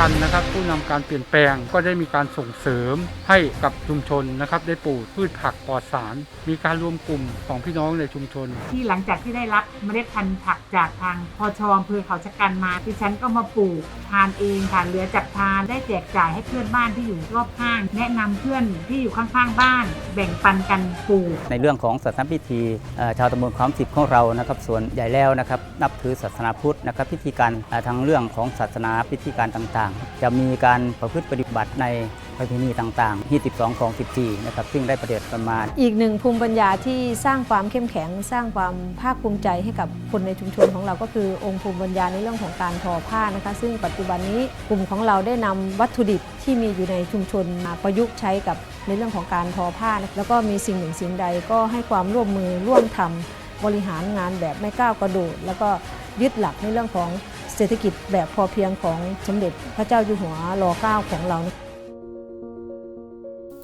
คัญนะครับ ผู้นำการเปลี่ยนแปลงก็ได้มีการส่งเสริมให้กับชุมชนนะครับได้ปลูกพืชผักปลอดสาร มีการรวมกลุ่มของพี่น้องในชุมชน ที่หลังจากที่ได้รับเมล็ดพันธุ์ผักจากทางพอชอำเภอเขาชะกันมาดิฉันก็มาปลูกทานเองค่ะเหลือจากทานได้แจกจ่ายให้เพื่อนบ้านที่อยู่รอบข้าง แนะนำเพื่อนที่อยู่ข้างๆบ้าน แบ่งปันกันปลูก ในเรื่องของศาสนพิธีเอ่อชาวตำบลความสิบของเรานะครับ ส่วนใหญ่แล้วนะครับนับถือศาสนาพุทธนะครับพิธีการเอ่อทางเรื่องของศาสนาพิธีการต่างๆ จะมีการประพฤติปฏิบัติในประเพณีต่างๆ 22 ของ 14 นะครับ ซึ่งได้ประเดียกันมา อีกหนึ่งภูมิปัญญาที่สร้างความเข้มแข็ง สร้างความภาคภูมิใจให้กับคนในชุมชนของเราก็คือองค์ภูมิปัญญาในเรื่องของการทอผ้านะคะ ซึ่งปัจจุบันนี้กลุ่มของเราได้นำวัตถุดิบที่มีอยู่ในชุมชนมาประยุกต์ใช้กับในเรื่องของการทอผ้า แล้วก็มีสิ่งหนึ่งสิ่งใดก็ให้ความร่วมมือร่วมทำบริหารงานแบบไม่ก้าวกระโดด แล้วก็ยึดหลักในเรื่องของ เศรษฐกิจแบบพอเพียงของสมเด็จพระเจ้าอยู่หัวรอเก้าของเรา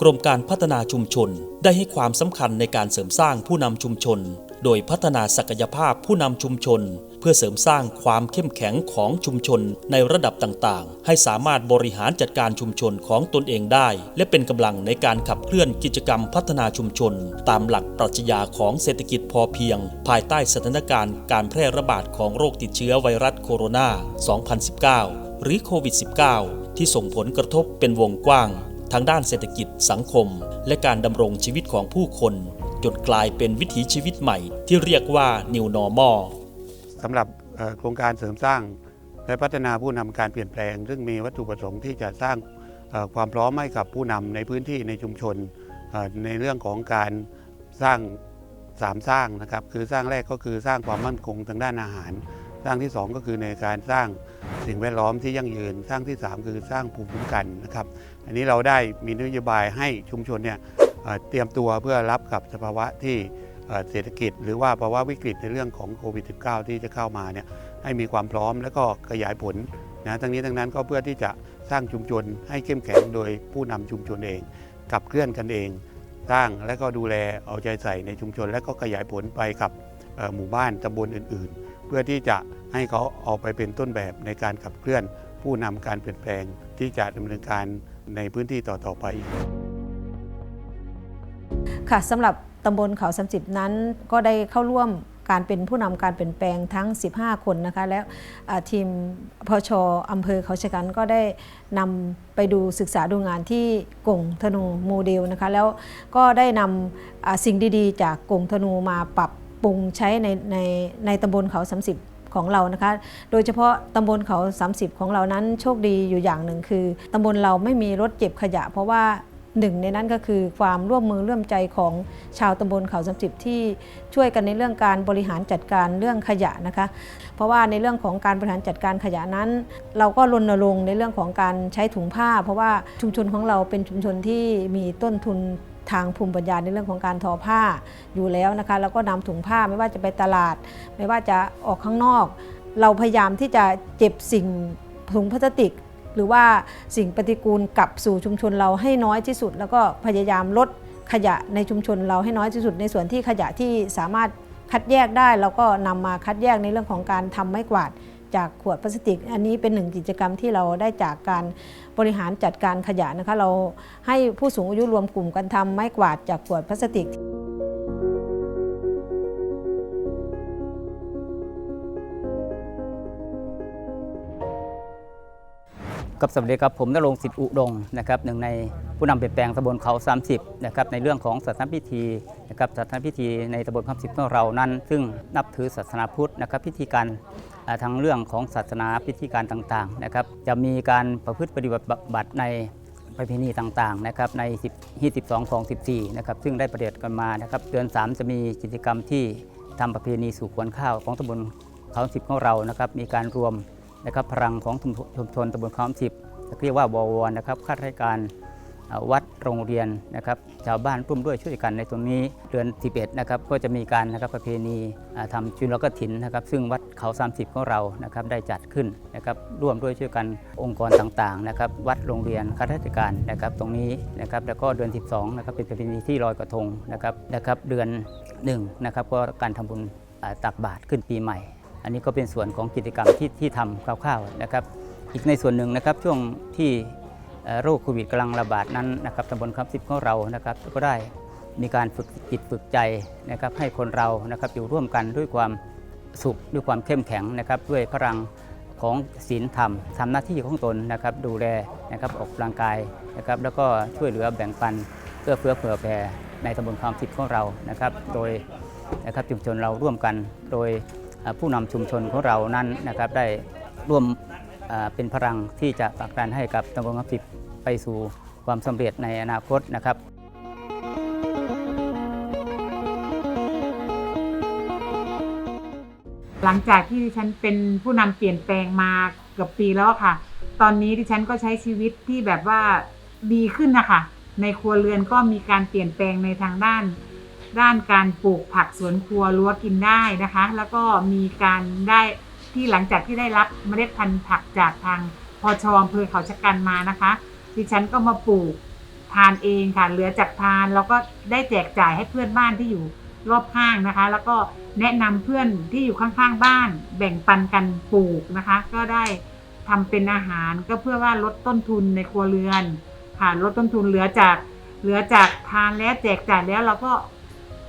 กรมการพัฒนาชุมชนได้ให้ความสำคัญในการเสริมสร้างผู้นำชุมชน โดยพัฒนาศักยภาพผู้นำชุมชน เพื่อเสริมสร้างความเข้มแข็งของชุมชนในระดับต่างๆ ให้สามารถบริหารจัดการชุมชนของตนเองได้ และเป็นกำลังในการขับเคลื่อนกิจกรรมพัฒนาชุมชน ตามหลักปรัชญาของเศรษฐกิจพอเพียง ภายใต้สถานการณ์การแพร่ระบาดของโรคติดเชื้อไวรัสโคโรนา 2019 หรือโควิด -19 ที่ส่งผลกระทบเป็นวงกว้างทางด้านเศรษฐกิจสังคม และการดำรงชีวิตของผู้คน จนกลายเป็นวิถีชีวิตใหม่ ที่เรียกว่า New Normal สำหรับโครงการเสริมสร้าง และพัฒนาผู้นำการเปลี่ยนแปลง ซึ่งมีวัตถุประสงค์ที่จะสร้างความพร้อมให้กับผู้นำในพื้นที่ในชุมชนในเรื่องของการสร้างสามสร้างนะครับคือสร้างแรกก็คือสร้างความมั่นคงทางด้านอาหาร สร้างที่สองก็คือในการสร้างสิ่งแวดล้อมที่ยั่งยืน สร้างที่สามคือสร้างภูมิคุ้มกันนะครับ อันนี้เราได้มีนโยบายให้ชุมชนเนี่ย เตรียมตัวเพื่อรับกับสภาวะที่เศรษฐกิจ หรือว่าภาวะวิกฤตในเรื่องของโควิด -19 ที่จะเข้ามาเนี่ยให้มีความพร้อมและก็ขยายผลนะทั้งนี้ทั้งนั้นก็เพื่อที่จะสร้างชุมชนให้เข้มแข็งโดยผู้นำชุมชนเองกับเคลื่อนกันเอง สร้างและก็ดูแลเอาใจใส่ในชุมชน และก็ขยายผลไปกับหมู่บ้านตำบลอื่น ๆ เพื่อที่จะให้เขาเอาไปเป็นต้นแบบในการขับเคลื่อนผู้นำการเปลี่ยนแปลงที่จะดำเนินการในพื้นที่ต่อๆไป ค่ะสำหรับตำบลเขาสามสิบนั้นก็ได้เข้าร่วมการเป็นผู้นำการเปลี่ยนแปลงทั้ง 15 คนนะคะ แล้วทีมพชอำเภอเขาชะกันก็ได้นำไปดูศึกษาดูงานที่กงธนูโมเดลนะคะ แล้วก็ได้นำอ่าสิ่งดีๆ จากกงธนูมาปรับปรุงใช้ในในในตำบลเขา30ของเรานะคะ โดยเฉพาะตำบลเขา 30 ของเรานั้นโชคดีอยู่อย่างหนึ่งคือตำบลเราไม่มีรถเก็บขยะ เพราะว่า หนึ่งในนั้นก็คือความร่วมมือร่วมใจของชาวตำบลเขาสามสิบที่ช่วยกันในเรื่องการบริหารจัดการเรื่องขยะนะคะ เพราะว่าในเรื่องของการบริหารจัดการขยะนั้น เราก็รณรงค์ในเรื่องของการใช้ถุงผ้า เพราะว่าชุมชนของเราเป็นชุมชนที่มีต้นทุนทางภูมิปัญญาในเรื่องของการทอผ้าอยู่แล้วนะคะแล้วก็นำถุงผ้าไม่ว่าจะไปตลาด ไม่ว่าจะออกข้างนอก เราพยายามที่จะเก็บสิ่งถุงพลาสติก หรือว่าสิ่งปฏิกูลกลับสู่ชุมชนเราให้น้อยที่สุด แล้วก็พยายามลดขยะในชุมชนเราให้น้อยที่สุด ในส่วนที่ขยะที่สามารถคัดแยกได้เราก็นำมาคัดแยกในเรื่องของการทำไม้กวาดจากขวดพลาสติก อันนี้เป็นหนึ่งกิจกรรมที่เราได้จากการบริหารจัดการขยะนะคะ เราให้ผู้สูงอายุรวมกลุ่มกันทำไม้กวาดจากขวดพลาสติก กับสวัสดีครับผมนรงค์สิทธิอุดงนะครับหนึ่งในผู้นำเปลี่ยนแปลงตำบลเขา 30นะครับในเรื่องของศาสนพิธีนะครับศาสนพิธีในตำบลเขา30ของเรานั้น ซึ่งนับถือศาสนาพุทธนะครับพิธีการทางเรื่องของศาสนาพิธีการต่างๆนะครับจะมีการประพฤติปฏิบัติในประเพณีต่างๆนะครับใน10 22ของ14นะครับซึ่งได้ประเดียกันมานะครับเดือน 3 จะมีกิจกรรมที่ทำประเพณีสู่ขวนข้าวของตำบลเขา10ของเรานะครับมีการรวม นะครับพลังของชุมชนตำบลคลองสิบเรียกว่าบวรนะครับข้าราชการวัดโรงเรียนนะครับชาวบ้านร่วมด้วยช่วยกันในตรงนี้เดือน11นะครับก็จะมีการนะครับประเพณีอ่าทำจุลกถินนะครับซึ่งวัดเขา 30 ของเรานะครับได้จัดขึ้นนะครับร่วมด้วยช่วยกันองค์กรต่างๆนะครับวัดโรงเรียนข้าราชการนะครับตรงนี้นะครับแล้วก็เดือน 12นะครับเป็นประเพณีที่ลอยกระทงนะครับนะครับเดือน1นะครับก็การทำบุญตักบาตรขึ้นปีใหม่ อันนี้ก็เป็นส่วนของกิจกรรมที่ที่ทำคร่าวๆนะครับ อีกในส่วนหนึ่งนะครับช่วงที่โรคโควิดกำลังระบาดนั้นนะครับตำบลคำสิบของเรานะครับก็ได้มีการฝึกจิตฝึกใจนะครับให้คนเรานะครับอยู่ร่วมกันด้วยความสุขด้วยความเข้มแข็งนะครับด้วยพลังของศีลธรรมทำหน้าที่ของตนนะครับดูแลนะครับออกกำลังกายนะครับแล้วก็ช่วยเหลือแบ่งปันเอื้อเฟื้อเผื่อแผ่ในตำบลคำสิบของเรานะครับ โดยนะครับชุมชนเราร่วมกันโดย ผู้นำชุมชนของเรานั้นนะครับได้ร่วมเป็นพลังที่จะผลักดันให้กับตำบลคำสิบไปสู่ความสำเร็จในอนาคตนะครับหลังจากที่ดิฉันเป็นผู้นำเปลี่ยนแปลงมาเกือบปีแล้วค่ะ ตอนนี้ดิฉันก็ใช้ชีวิตที่แบบว่าดีขึ้นนะคะ ในครัวเรือนก็มีการเปลี่ยนแปลงในทางด้าน ด้านการปลูกผักสวนครัวรั้วกินได้นะคะ แล้วก็มีการได้ที่หลังจากที่ได้รับเมล็ดพันธุ์ผักจากทางพอชออำเภอเขาชะกันมานะคะ ดิฉันก็มาปลูกทานเองค่ะเหลือจากทานแล้วก็ได้แจกจ่ายให้เพื่อนบ้านที่อยู่รอบข้างนะคะ แล้วก็แนะนำเพื่อนที่อยู่ข้างๆบ้าน แบ่งปันกันปลูกนะคะ ก็ได้ทำเป็นอาหารก็เพื่อว่าลดต้นทุนในครัวเรือนค่ะลดต้นทุนเหลือจากเหลือจากทานแล้วแจกจ่ายแล้วเราก็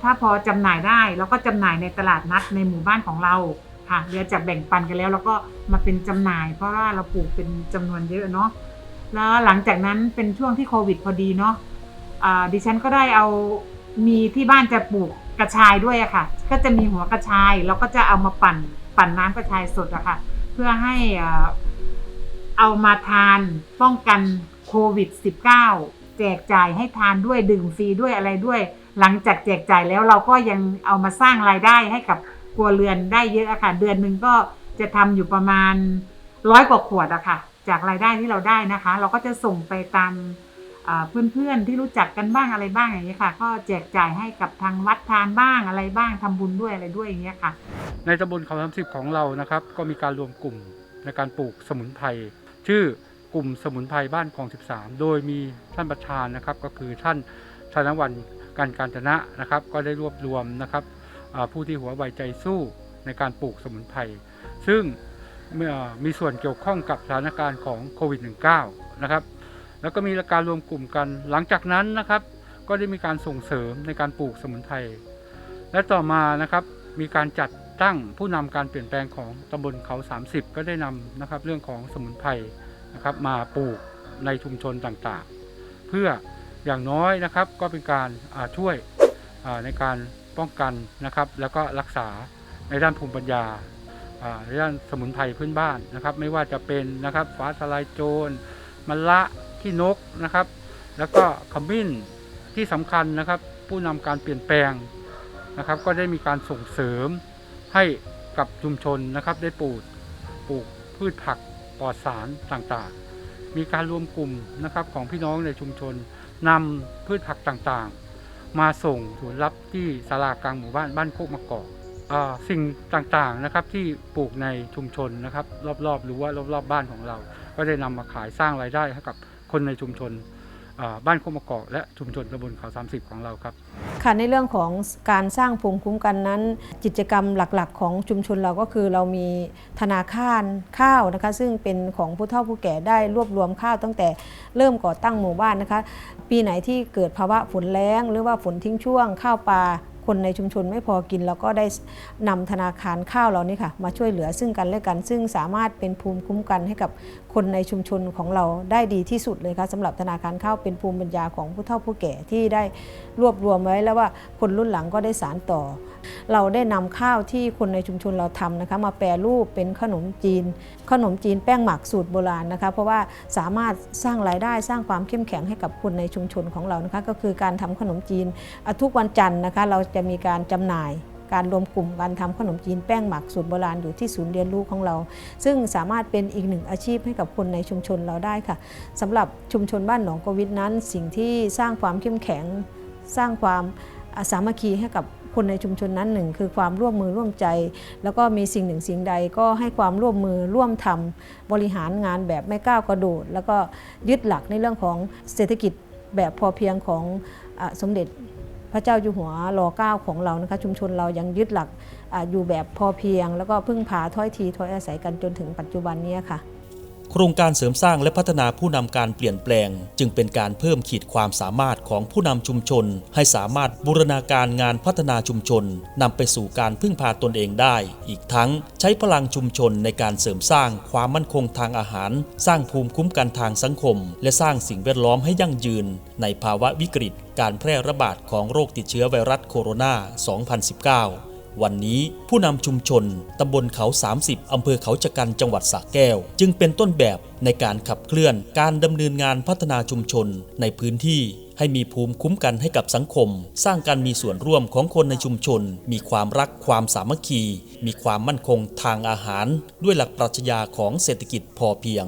ถ้าพอจำหน่ายได้เราก็จำหน่ายในตลาดนัดในหมู่บ้านของเราค่ะเหลือจากแบ่งปันกันแล้วเราก็มาเป็นจำหน่าย เพราะว่าเราปลูกเป็นจำนวนเยอะเนาะแล้วหลังจากนั้นเป็นช่วงที่โควิดพอดีเนาะอ่าดิฉันก็ได้เอามีที่บ้านจะปลูกกระชายด้วยอะค่ะ ก็จะมีหัวกระชายเราก็จะเอามาปั่นปั่นน้ำกระชายสดอะค่ะ เพื่อให้เอามาทานป้องกันโควิด -19 แจกจ่ายให้ทานด้วยดื่มฟรีด้วยอะไรด้วย หลังจากแจกจ่ายแล้วเราก็ยังเอามาสร้างรายได้ให้กับครัวเรือนได้เยอะอะค่ะ เดือนหนึ่งก็จะทำอยู่ประมาณร้อยกว่าขวดอะค่ะ จากรายได้ที่เราได้นะคะ เราก็จะส่งไปตามเพื่อนๆที่รู้จักกันบ้างอะไรบ้างอย่างเงี้ค่ะ ก็แจกจ่ายให้กับทางวัดทานบ้างอะไรบ้างทำบุญด้วยอะไรด้วยอย่างเงี้ยค่ะ ในตำบลเขาสามสิบของเรานะครับ ก็มีการรวมกลุ่มในการปลูกสมุนไพรชื่อ กลุ่มสมุนไพรบ้านคลอง 13 โดยมีท่านประธานนะครับ ก็คือท่านธนวันการการจนะนะครับ ก็ได้รวบรวมนะครับผู้ที่หัวไวใจสู้ในการปลูกสมุนไพรซึ่งมีส่วนเกี่ยวข้องกับสถานการณ์ของโควิด -19 นะครับ แล้วก็มีการรวมกลุ่มกัน หลังจากนั้นนะครับ ก็ได้มีการส่งเสริมในการปลูกสมุนไพร และต่อมานะครับ มีการจัดตั้งผู้นำการเปลี่ยนแปลงของตำบลเขา 30 ก็ได้นำนะครับ เรื่องของสมุนไพร นะครับมาปลูกในชุมชนต่างๆ เพื่ออย่างน้อยนะครับก็เป็นการช่วยในการป้องกันนะครับ แล้วก็รักษาในด้านภูมิปัญญาในด้านสมุนไพรพื้นบ้านนะครับ ไม่ว่าจะเป็นนะครับฟ้าทลายโจรมะละขี้นกนะครับ แล้วก็ขมิ้นที่สำคัญนะครับ ผู้นำการเปลี่ยนแปลงนะครับ ก็ได้มีการส่งเสริมให้กับชุมชนนะครับ ได้ปลูกปลูกพืชผัก ปลอดสารต่างๆ มีการรวมกลุ่มนะครับของพี่น้องในชุมชนนำพืชผักต่างๆ มาส่งศูนย์รับที่ศาลากลางหมู่บ้านบ้านโคกมะกอกสิ่งต่างๆนะครับที่ปลูกในชุมชนนะครับ รอบๆหรือว่ารอบๆบ้านของเรา ก็ได้นำมาขายสร้างรายได้ให้กับคนในชุมชน บ้านโคมะกอกและชุมชนตำบลเขา30ของเราครับค่ะในเรื่องของการสร้างภูมิคุ้มกันนั้น กิจกรรมหลักๆ ของชุมชนเราก็คือเรามีธนาคารข้าวนะคะ ซึ่งเป็นของผู้เฒ่าผู้แก่ได้รวบรวมข้าวตั้งแต่เริ่มก่อตั้งหมู่บ้านนะคะ ปีไหนที่เกิดภาวะฝนแล้ง หรือว่าฝนทิ้งช่วงข้าวปลา คนในชุมชนไม่พอกินเราก็ได้นำธนาคารข้าวเรานี่ค่ะมาช่วยเหลือซึ่งกันและกัน ซึ่งสามารถเป็นภูมิคุ้มกันให้กับคนในชุมชนของเราได้ดีที่สุดเลยค่ะสำหรับธนาคารข้าวเป็นภูมิปัญญาของผู้เฒ่าผู้แก่ที่ได้รวบรวมไว้แล้วว่าคนรุ่นหลังก็ได้สานต่อ เราได้นำข้าวที่คนในชุมชนเราทำนะคะมาแปรรูปเป็นขนมจีน ขนมจีนแป้งหมักสูตรโบราณนะคะเพราะว่าสามารถสร้างรายได้สร้างความเข้มแข็งให้กับคนในชุมชนของเรานะคะก็คือการทำขนมจีนอะทุกวันจันทร์นะคะเราจะมีการจำหน่ายการรวมกลุ่มการทำขนมจีนแป้งหมักสูตรโบราณอยู่ที่ศูนย์เรียนรู้ของเรา ซึ่งสามารถเป็นอีกหนึ่งอาชีพให้กับคนในชุมชนเราได้ค่ะสำหรับชุมชนบ้านหนองกวิทนั้น สิ่งที่สร้างความเข้มแข็ง สร้างความสามัคคีให้กับคนในชุมชนนั้นหนึ่งคือความร่วมมือร่วมใจ แล้วก็มีสิ่งหนึ่งสิ่งใดก็ให้ความร่วมมือร่วมทำบริหารงานแบบไม่ก้าวกระโดด แล้วก็ยึดหลักในเรื่องของเศรษฐกิจแบบพอเพียงของอสมเด็จ พระเจ้าอยู่หัวรอเก้าของเรานะคะชุมชนเรายังยึดหลักออยู่แบบพอเพียง แล้วก็พึ่งพาถ้อยทีถ้อยอาศัยกันจนถึงปัจจุบันนี้ค่ะ โครงการเสริมสร้างและพัฒนาผู้นำการเปลี่ยนแปลง จึงเป็นการเพิ่มขีดความสามารถของผู้นำชุมชน ให้สามารถบูรณาการงานพัฒนาชุมชนนำไปสู่การพึ่งพาตนเองได้ อีกทั้งใช้พลังชุมชนในการเสริมสร้างความมั่นคงทางอาหาร สร้างภูมิคุ้มกันทางสังคม และสร้างสิ่งแวดล้อมให้ยั่งยืน ในภาวะวิกฤต การแพร่ระบาดของโรคติดเชื้อไวรัสโคโรนา 2019 วันนี้ผู้นำชุมชนตำบลเขา 30 อำเภอเขาชะกันจังหวัดสระแก้ว จึงเป็นต้นแบบในการขับเคลื่อนการดำเนินงานพัฒนาชุมชนในพื้นที่ให้มีภูมิคุ้มกันให้กับสังคม สร้างการมีส่วนร่วมของคนในชุมชน มีความรักความสามัคคี มีความมั่นคงทางอาหาร ด้วยหลักปรัชญาของเศรษฐกิจพอเพียง